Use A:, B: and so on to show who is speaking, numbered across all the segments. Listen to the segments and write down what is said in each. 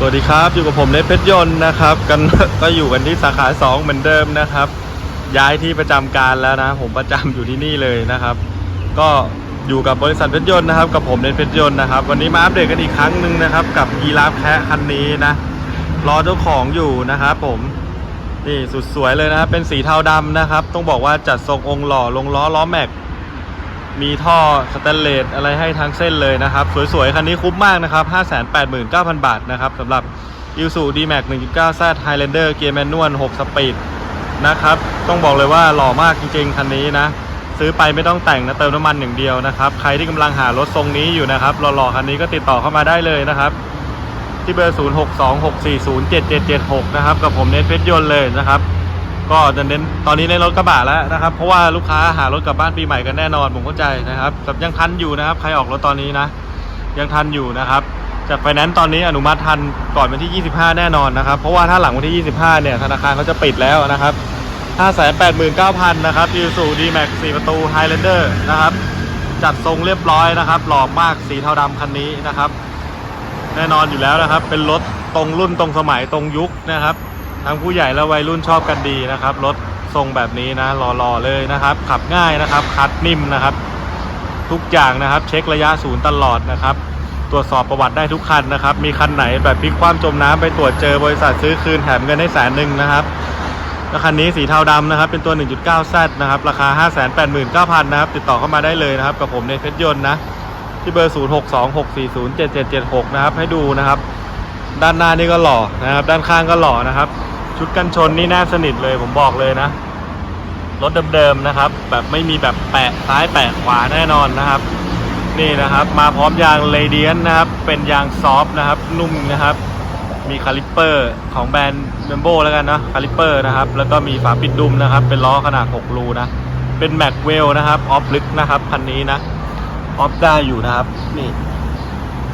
A: สวัสดีครับอยู่กับผมในเพชรยนต์นะครับ กันก็อยู่กันที่สาขา 2 เหมือนเดิมนะครับ ย้ายที่ประจำการแล้วนะ ผมประจำอยู่ที่นี่เลยนะครับ ก็อยู่กับบริษัทเพชรยนต์นะครับ กับผมในเพชรยนต์นะครับ วันนี้มาอัปเดตกันอีกครั้งหนึ่งนะครับ กับยีราฟแคะคันนี้นะรอเจ้าของอยู่นะครับ ผมนี่สุดสวยเลยนะครับเป็นสีเทาดำนะครับ ต้องบอกว่าจัดทรงองค์หล่อลงล้อล้อแม็ก มีท่อสแตนเลสอะไรให้ทั้งเส้นเลยนะครับ สวยๆ คันนี้คุ้มมากนะครับ 589,000 บาทนะครับสำหรับ i s u D-Max 1.9 Z Highlander เกียร์แมนนวล 6 สปีดนะครับ ต้องบอกเลยว่าหล่อมากจริงๆ คันนี้นะ ซื้อไปไม่ต้องแต่งนะ เติมน้ำมันอย่างเดียวนะครับ ใครที่กำลังหารถทรงนี้อยู่นะครับหล่อๆ คันนี้ก็ติดต่อเข้ามาได้เลยนะครับ ที่เบอร์ 0626407776 นะครับ กับผมเนทเพชรยนต์เลยนะครับ ก็จะเน้นตอนนี้เน้นรถกระบะแล้วนะครับ เพราะว่าลูกค้าหารถกลับบ้านปีใหม่กันแน่นอนผมเข้าใจนะครับแต่ยังทันอยู่นะครับ ใครออกรถตอนนี้นะ ยังทันอยู่นะครับ จากไฟแนนซ์ตอนนี้อนุมัติทันก่อนวันที่ 25 แน่นอนนะครับ เพราะว่าถ้าหลังวันที่ 25 เนี่ยธนาคารเขาจะปิดแล้วนะครับ 589,000 นะครับยูสูดีแม็ก4ประตู Highlander นะครับ จัดทรงเรียบร้อยนะครับ หล่อมากสีเทาดำคันนี้นะครับ แน่นอนอยู่แล้วนะครับ เป็นรถตรงรุ่นตรงสมัยตรงยุคนะครับ ทั้งผู้ใหญ่และวัยรุ่นชอบกันดีนะครับ รถทรงแบบนี้นะหล่อๆเลยนะครับ ขับง่ายนะครับ คัดนิ่มนะครับ ทุกอย่างนะครับ เช็คระยะศูนย์ตลอดนะครับ ตรวจสอบประวัติได้ทุกคันนะครับ มีคันไหนแบบพลิกคว่ำจมน้ำไปตรวจเจอบริษัทซื้อคืนแถมเงินให้แสนหนึ่งนะครับแล้วคันนี้สีเทาดำนะครับ เป็นตัว 1.9 Z นะครับ ราคา 589,000 นะครับ ติดต่อเข้ามาได้เลยนะครับ กับผมในเพชรยนต์นะ ที่เบอร์ 0626407776 นะครับ ให้ดูนะครับ ด้านหน้านี่ก็หล่อนะครับ ด้านข้างก็หล่อนะครับ ชุดกันชนนี่แนบสนิทเลยผมบอกเลยนะ รถเดิมๆนะครับ แบบไม่มีแบบแปะซ้ายแปะขวาแน่นอนนะครับ นี่นะครับ มาพร้อมยางเ a เดียนนะครับ เป็นยางซอฟต์นะครับ นุ่มนะครับ มีคาลิปเปอร์ของแบรนด์เมมโบแล้วกันนะคาลิปเปอร์นะครับ แล้วก็มีฝาปิดดุมนะครับ เป็นล้อขนาด 6 รูนะ เป็นแม็กเวลนะครับออฟลึกนะครับคันนี้นะออฟได้อยู่นะครับ นี่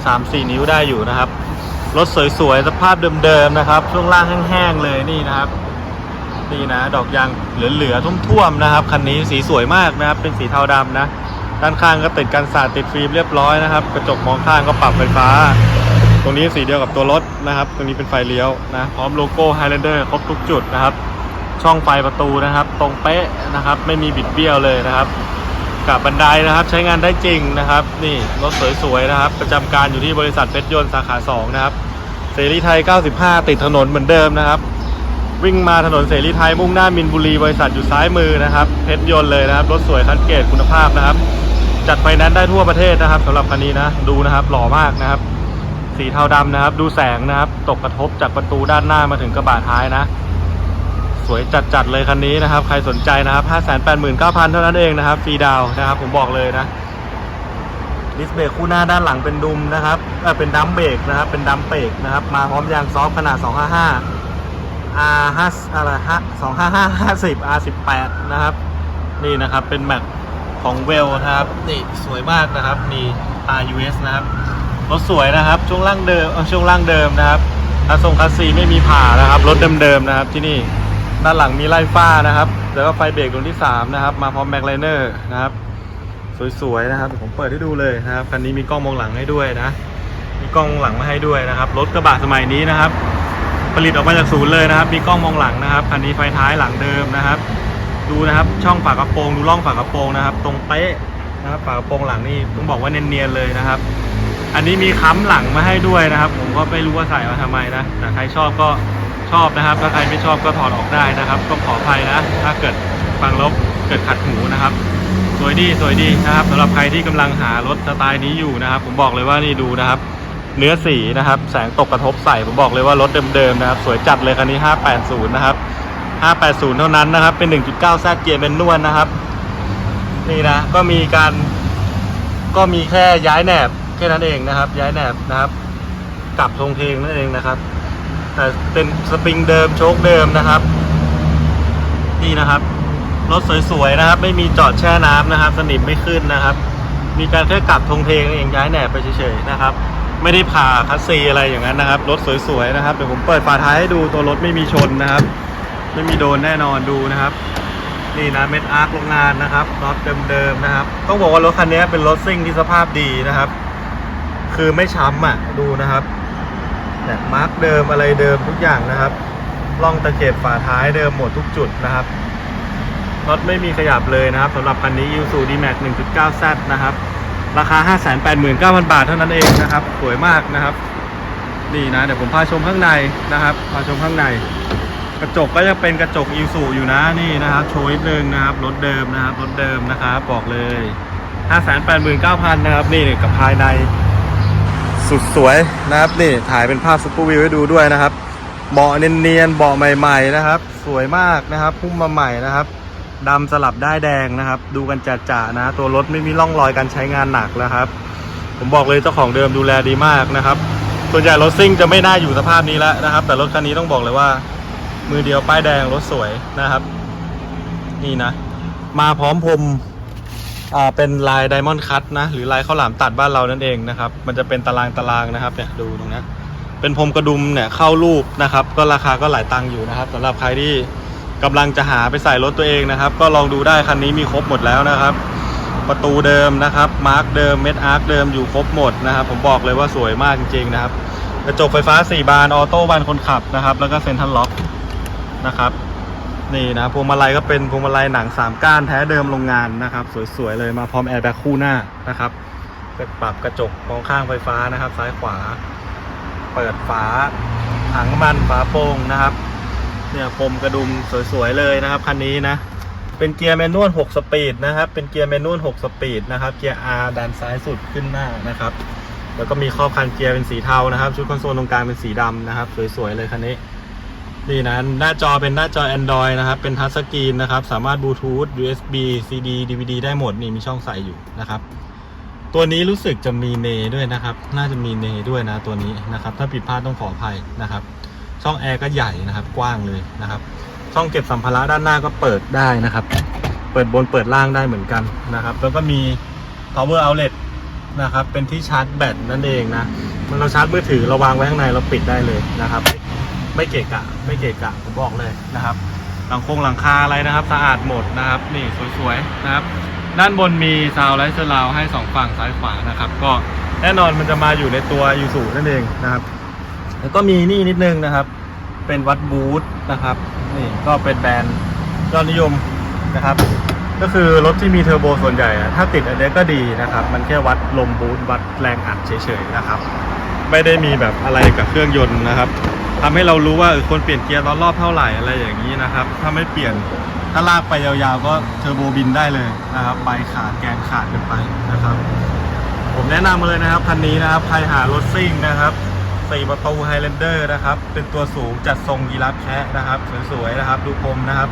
A: สามสี่นิ้วได้อยู่นะครับ รถสวยๆ สภาพเดิมๆนะครับ ช่วงล่างแห้งๆเลยนี่นะครับ นี่นะ ดอกยางเหลือๆท่วมๆนะครับ คันนี้สีสวยมากนะครับ เป็นสีเทาดำนะ ด้านข้างก็ติดกันสาดติดฟิล์มเรียบร้อยนะครับ กระจกมองข้างก็ปรับไฟฟ้า ตรงนี้สีเดียวกับตัวรถนะครับ ตรงนี้เป็นไฟเลี้ยวนะ พร้อมโลโก้ Highlander ครบทุกจุดนะครับ ช่องไฟประตูนะครับ ตรงเป๊ะนะครับ ไม่มีบิดเบี้ยวเลยนะครับ กับบันไดนะครับใช้งานได้จริงนะครับ นี่รถสวยๆนะครับ ประจำการอยู่ที่บริษัทเพชรยนต์สาขา2นะครับเสรีไทย 95 ติดถนนเหมือนเดิมนะครับ วิ่งมาถนนเสรีไทยมุ่งหน้ามินบุรีบริษัทอยู่ซ้ายมือนะครับเพชรยนต์เลยนะครับรถสวยคันเกรดคุณภาพนะครับ จัดไฟแนนซ์ได้ทั่วประเทศนะครับสำหรับคันนี้นะดูนะครับหล่อมากนะครับ สีเทาดำนะครับ ดูแสงนะครับ ตกกระทบจากประตูด้านหน้ามาถึงกระบะท้ายนะ สวยจัดๆเลยคันนี้นะครับ ใครสนใจนะครับ589,000 เท่านั้นเองนะครับฟรีดาวนะครับ ผมบอกเลยนะดิสเบรกคู่หน้าด้านหลังเป็นดุมนะครับเออเป็นดัมเบรกนะครับ เป็นดัมเบรกนะครับ มาพร้อมยางซอฟขนาด 255 R 5อะไรฮะ255 50 R 18นะครับ นี่นะครับเป็นแม็กของเวลนะครับ นี่สวยมากนะครับนี่ R US นะครับรถสวยนะครับ ช่วงล่างเดิมช่วงล่างเดิมนะครับคัสทรงคัสซีไม่มีผ่านะครับ รถเดิมๆนะครับที่นี่ ด้านหลังมีไล่ฟ้านะครับ แล้วก็ไฟเบรกดวงที่ 3 นะครับ มาพร้อมแม็กไลเนอร์นะครับ สวยๆนะครับผมเปิดให้ดูเลยนะครับคันนี้มีกล้องมองหลังให้ด้วยนะ มีกล้องมองหลังมาให้ด้วยนะครับ รถกระบะสมัยนี้นะครับ ผลิตออกมาจากศูนย์เลยนะครับ มีกล้องมองหลังนะครับคันนี้ไฟท้ายหลังเดิมนะครับ ดูนะครับช่องฝากระโปรงดูร่องฝากระโปรงนะครับ ตรงเป๊ะนะครับฝากระโปรงหลังนี่ต้องบอกว่าเนียนๆเลยนะครับ อันนี้มีค้ำหลังมาให้ด้วยนะครับ ผมก็ไม่รู้ว่าใส่มาทำไมนะแต่ใครชอบก็ ชอบนะครับถ้าใครไม่ชอบก็ถอดออกได้นะครับก็ขออภัยนะ ถ้าเกิดฟังลบเกิดขัดหูนะครับ สวยดีสวยดีนะครับสำหรับใครที่กำลังหารถสไตล์นี้อยู่นะครับ ผมบอกเลยว่านี่ดูนะครับ เนื้อสีนะครับ แสงตกกระทบใส่ผมบอกเลยว่ารถเดิมๆนะครับ สวยจัดเลยคันนี้ 580 นะครับ 580 เท่านั้นนะครับ เป็น 1.9แซดเกียร์เป็นนวลนะครับ นี่นะก็มีการ ก็มีแค่ย้ายแหนบแค่นั้นเองนะครับ ย้ายแหนบนะครับกลับทรงเพลงนั่นเองนะครับ แต่เป็นสปริงเดิมโชคเดิมนะครับ นี่นะครับรถสวยๆนะครับ ไม่มีจอดแช่น้ำนะครับ สนิมไม่ขึ้นนะครับ มีการแค่กลับทงเพลงเองย้ายแหนบไปเฉยๆนะครับ ไม่ได้ผ่าคัสซีอะไรอย่างนั้นนะครับรถสวยๆนะครับเดี๋ยวผมเปิดฝาท้ายให้ดูตัวรถไม่มีชนนะครับ ไม่มีโดนแน่นอนดูนะครับ นี่นะเม็ดอาร์คโรงงานนะครับรถเดิมๆนะครับ ต้องบอกว่ารถคันนี้เป็นรถซิ่งที่สภาพดีนะครับ คือไม่ช้ำอะดูนะครับ เนี่ยมาร์กเดิมอะไรเดิมทุกอย่างนะครับล่องตะเข็บฝาท้ายเดิมหมดทุกจุดนะครับรถไม่มีขยับเลยนะครับสำหรับคันนี้ u s u D-Max 1.9Z นะครับ ราคา 589,000 บาทเท่านั้นเองนะครับ สวยมากนะครับนี่นะเดี๋ยวผมพาชมข้างในนะครับพาชมข้างใน กระจกก็ยังเป็นกระจก i s u อยู่นะนี่นะครับโชว์นิดนึงนะครับรถเดิมนะครับรถเดิมนะครับบอกเลย 589,000 นะครับนี่กับภายใน สุดสวยนะครับนี่ถ่ายเป็นภาพซุปเปอร์วิวให้ดูด้วยนะครับเบาะเนียนๆเบาะใหม่ ๆนะครับ สวยมากนะครับพุ่มมาใหม่นะครับดำสลับได้แดงนะครับ ดูกันจ่าๆนะ ตัวรถไม่มีร่องรอยการใช้งานหนักนะครับ ผมบอกเลยเจ้าของเดิมดูแลดีมากนะครับ ส่วนใหญ่รถซิ่งจะไม่น่าอยู่สภาพนี้แล้วนะครับ แต่รถคันนี้ต้องบอกเลยว่า มือเดียวป้ายแดงรถสวยนะครับ นี่นะ มาพร้อมพรม อ่าเป็นลายไดมอนด์คัตนะหรือลายข้าวหลามตัดบ้านเรานั่นเองนะครับ มันจะเป็นตารางตารางนะครับเนี่ยดูตรงนี้เป็นพรมกระดุมเนี่ยเข้ารูปนะครับ ก็ราคาก็หลายตังค์อยู่นะครับสำหรับใครที่กำลังจะหาไปใส่รถตัวเองนะครับ ก็ลองดูได้คันนี้มีครบหมดแล้วนะครับ ประตูเดิมนะครับมาร์กเดิมเม็ดอาร์คเดิมอยู่ครบหมดนะครับผมบอกเลยว่าสวยมากจริงๆนะครับกระจกไฟฟ้า 4 บานออโต้บานคนขับนะครับ แล้วก็เซ็นทรัลล็อกนะครับ นี่นะพวงมาลัยก็เป็นพวงมาลัยหนัง3ก้านแท้เดิมโรงงานนะครับ สวยๆเลยมาพร้อมแอร์แบ็คคู่หน้านะครับปรับกระจกมองข้างไฟฟ้านะครับ ซ้ายขวา เปิดฝาถังมันฝาโป่งนะครับ เนี่ยพรมกระดุมสวยๆเลยนะครับคันนี้นะเป็นเกียร์แมนนวล6สปีดนะครับ เป็นเกียร์แมนนวล6สปีดนะครับ เกียร์ R ด้านซ้ายสุดขึ้นหน้านะครับ แล้วก็มีครอบคันเกียร์เป็นสีเทานะครับ ชุดคอนโซลตรงกลางเป็นสีดำนะครับ สวยๆเลยคันนี้ นี่นะหน้าจอเป็นหน้าจอ Android นะครับ เป็นทัชสกรีนนะครับ สามารถบลูทูธ USB CD DVD ได้หมดนี่มีช่องใส่อยู่นะครับ ตัวนี้รู้สึกจะมีเนด้วยนะครับ น่าจะมีเนด้วยนะตัวนี้นะครับ ถ้าผิดพลาดต้องขออภัยนะครับ ช่องแอร์ก็ใหญ่นะครับ กว้างเลยนะครับ ช่องเก็บสัมภาระด้านหน้าก็เปิดได้นะครับ เปิดบนเปิดล่างได้เหมือนกันนะครับ แล้วก็มี power outlet นะครับ เป็นที่ชาร์จแบตนั่นเองนะมันเราชาร์จมือถือเราวางไว้ข้างในเราปิดได้เลยนะครับ ไม่เกะกะ ไม่เกะกะผมบอกเลยนะครับหลังคงหลังคาอะไรนะครับ สะอาดหมดนะครับ นี่สวยๆนะครับ ด้านบนมีซาวไลท์เซอร์ราวให้สองฝั่งซ้ายขวานะครับ ก็แน่นอนมันจะมาอยู่ในตัวยูสูนั่นเองนะครับ แล้วก็มีนี่นิดนึงนะครับ เป็นวัดบูธนะครับ นี่ก็เป็นแบรนด์ยอดนิยมนะครับก็คือรถที่มีเทอร์โบส่วนใหญ่อะถ้าติดอันเนี้ก็ดีนะครับ มันแค่วัดลมบูธวัดแรงอัดเฉยๆนะครับ ไม่ได้มีแบบอะไรกับเครื่องยนต์นะครับ ทำให้เรารู้ว่าเออควรเปลี่ยนเกียร์ตอนรอบเท่าไหร่อะไรอย่างนี้นะครับ ถ้าไม่เปลี่ยนถ้าลากไปยาวๆ ก็เทอร์โบบินได้เลยนะครับใบขาดแกนขาดกันไปนะครับ ผมแนะนำมาเลยนะครับคันนี้นะครับใครหารถซิ่งนะครับสี่ประตูไฮแลนเดอร์นะครับ เป็นตัวสูงจัดทรงยีราฟแคะนะครับ สวยๆนะครับ ดูคมนะครับ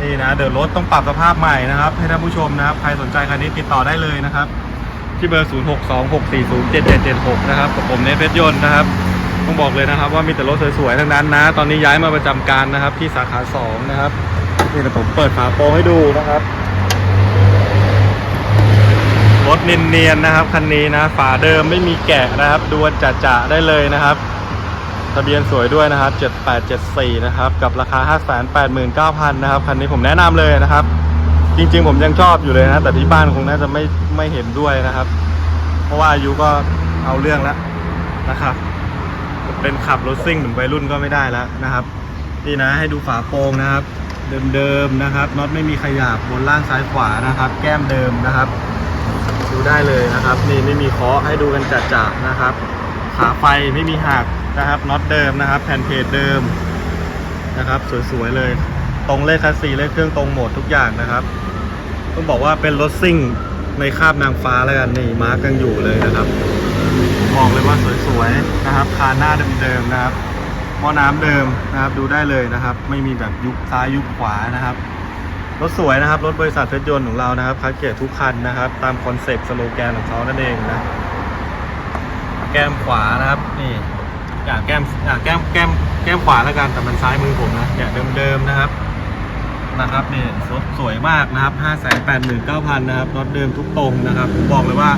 A: นี่นะเดี๋ยวรถต้องปรับสภาพใหม่นะครับ ให้ท่านผู้ชมนะครับ ใครสนใจคันนี้ติดต่อได้เลยนะครับ ที่เบอร์ 0 6 2 6 4 0 7 7 7 6 นะครับกับผมเนทเพชรยนต์นะครับ ต้องบอกเลยนะครับ ว่ามีแต่รถสวยๆทั้งนั้นนะ ตอนนี้ย้ายมาประจำการนะครับ ที่สาขา2นะครับนี่เดี๋ยวผมเปิดฝาโปรงให้ดูนะครับรถเนียนๆนะครับคันนี้นะฝาเดิมไม่มีแกะนะครับดูจ่าๆได้เลยนะครับ ทะเบียนสวยด้วยนะครับ 7874 นะครับกับราคา 589,000นะครับคันนี้ผมแนะนำเลยนะครับ จริง ๆ ผมยังชอบอยู่เลยนะ แต่ที่บ้านคงน่าจะไม่ไม่เห็นด้วยนะครับ เพราะว่าอายุก็เอาเรื่องแล้วนะครับ เป็นขับรถซิ่งเหมือนวัยรุ่นก็ไม่ได้แล้วนะครับนี่นะให้ดูฝาโปรงนะครับ เดิมๆนะครับน็อตไม่มีขยับบนล่างซ้ายขวานะครับ แก้มเดิมนะครับ ดูได้เลยนะครับ นี่ไม่มีเคาะให้ดูกันจัดๆนะครับ ขาไฟไม่มีหักนะครับน็อตเดิมนะครับ แผ่นเพจเดิมนะครับสวยๆเลย ตรงเลขคัสซีเลขเครื่องตรงหมดทุกอย่างนะครับต้องบอกว่าเป็นรถซิ่งในคาบนางฟ้าแล้วกันนี่มาร์กยังอยู่เลยนะครับ บอกเลยว่าสวยๆนะครับคานหน้าเดิมๆนะครับหม้อน้ำเดิมนะครับ ดูได้เลยนะครับ ไม่มีแบบยุบซ้ายยุบขวานะครับรถสวยนะครับรถบริษัทเพชรยนต์ของเรานะครับคัดเกียรทุกคันนะครับ ตามคอนเซปต์สโลแกนของเขานั่นเองนะแก้มขวานะครับนี่อยาแก้มอยาแก้มแก้มแก้มขวาแล้วกันแต่มันซ้ายมือผมนะอย่างเดิมๆนะครับนะครับนี่รถสวยมากนะครับ 589,000 นะครับรถเดิมทุกตรงนะครับ ผมบอกเลยว่า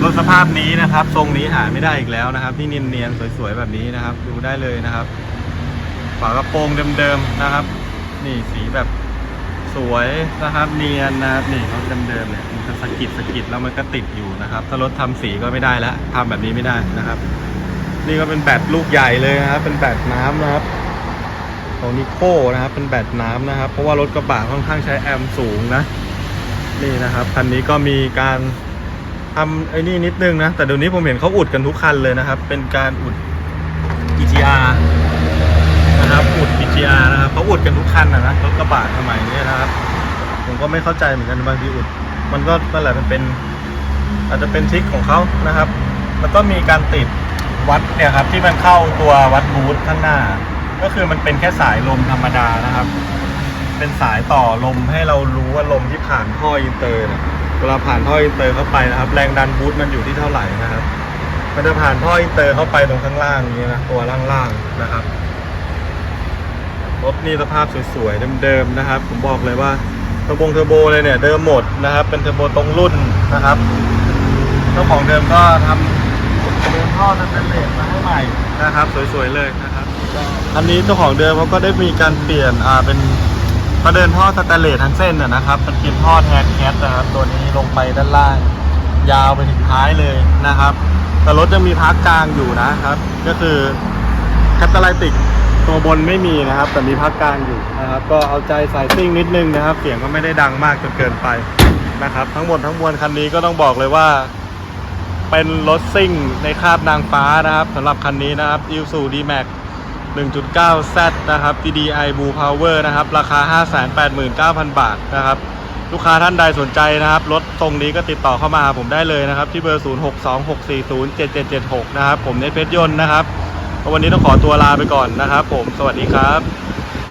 A: รถสภาพนี้นะครับ ทรงนี้หาไม่ได้อีกแล้วนะครับที่เนียนๆสวยๆแบบนี้นะครับ ดูได้เลยนะครับฝากระโปรงเดิมๆนะครับ นี่สีแบบสวยนะครับเนียนนะครับนี่รถเดิมๆเนี่ยมันจะสะกิดสะกิดแล้วมันก็ติดอยู่นะครับ ถ้ารถทำสีก็ไม่ได้แล้วทำแบบนี้ไม่ได้นะครับ นี่ก็เป็นแบตลูกใหญ่เลยนะครับ เป็นแบตน้ำนะครับของนิโคนะครับ เป็นแบตน้ำนะครับ เพราะว่ารถกระบะค่อนข้างใช้แอมสูงนะ นี่นะครับคันนี้ก็มีการ ทำไอ้นี่นิดนึงนะ แต่เดี๋ยวนี้ผมเห็นเขาอุดกันทุกคันเลยนะครับ เป็นการอุด GTR นะครับอุด GTR นะครับเขาอุดกันทุกคันนะนะรถกระบะสมัยนี้นะครับ ผมก็ไม่เข้าใจเหมือนกันบางทีอุด มันก็นั่นแหละมันเป็น อาจจะเป็นทริคของเขานะครับ แล้วก็มีการติดวัดเนี่ยครับที่มันเข้าตัววัดบูทข้างหน้า ก็คือมันเป็นแค่สายลมธรรมดานะครับ เป็นสายต่อลมให้เรารู้ว่าลมที่ผ่านท่ออินเตอร์เนี่ย เวลาผ่านท่ออินเตอร์เข้าไปนะครับ แรงดันบูทมันอยู่ที่เท่าไหร่นะครับ มันจะผ่านท่ออินเตอร์เข้าไปตรงข้างล่างนี้นะตัวล่างๆนะครับรถนี่สภาพสวยๆเดิมๆนะครับ ผมบอกเลยว่าเทอร์โบเทอร์โบเลยเนี่ยเดิมหมดนะครับ เป็นเทอร์โบตรงรุ่นนะครับเจ้าของเดิมก็ทำเดิมท่อสแตนเลสมาให้ใหม่นะครับ สวยๆเลยนะครับ อันนี้เจ้าของเดิมเขาก็ได้มีการเปลี่ยนอ่าเป็น ประเดินท่อสแตนเลสทั้งเส้นนะนะครับเป็นกินท่อแทนแคทนะครับ ตัวนี้ลงไปด้านล่าง ยาวไปถึงท้ายเลยนะครับ แต่รถยังมีพักกลางอยู่นะครับ ก็คือแคตตาไลติกตัวบนไม่มีนะครับ แต่มีพักกลางอยู่นะครับ ก็เอาใจสายซิ่งนิดนึงนะครับ เสียงก็ไม่ได้ดังมากจนเกินไปนะครับ ทั้งหมดทั้งมวลคันนี้ก็ต้องบอกเลยว่า เป็นรถซิ่งในคาบนางฟ้านะครับสำหรับคันนี้นะครับ i s u d m a x 1.9Z นะครับ TDI Blue Power นะครับ ราคา 589,000 บาทนะครับ ลูกค้าท่านใดสนใจนะครับ รถตรงนี้ก็ติดต่อเข้ามาหาผมได้เลยนะครับ ที่เบอร์ 0626407776 นะครับ ผมในเพชรยนต์นะครับ วันนี้ต้องขอตัวลาไปก่อนนะครับ ผม สวัสดีครับ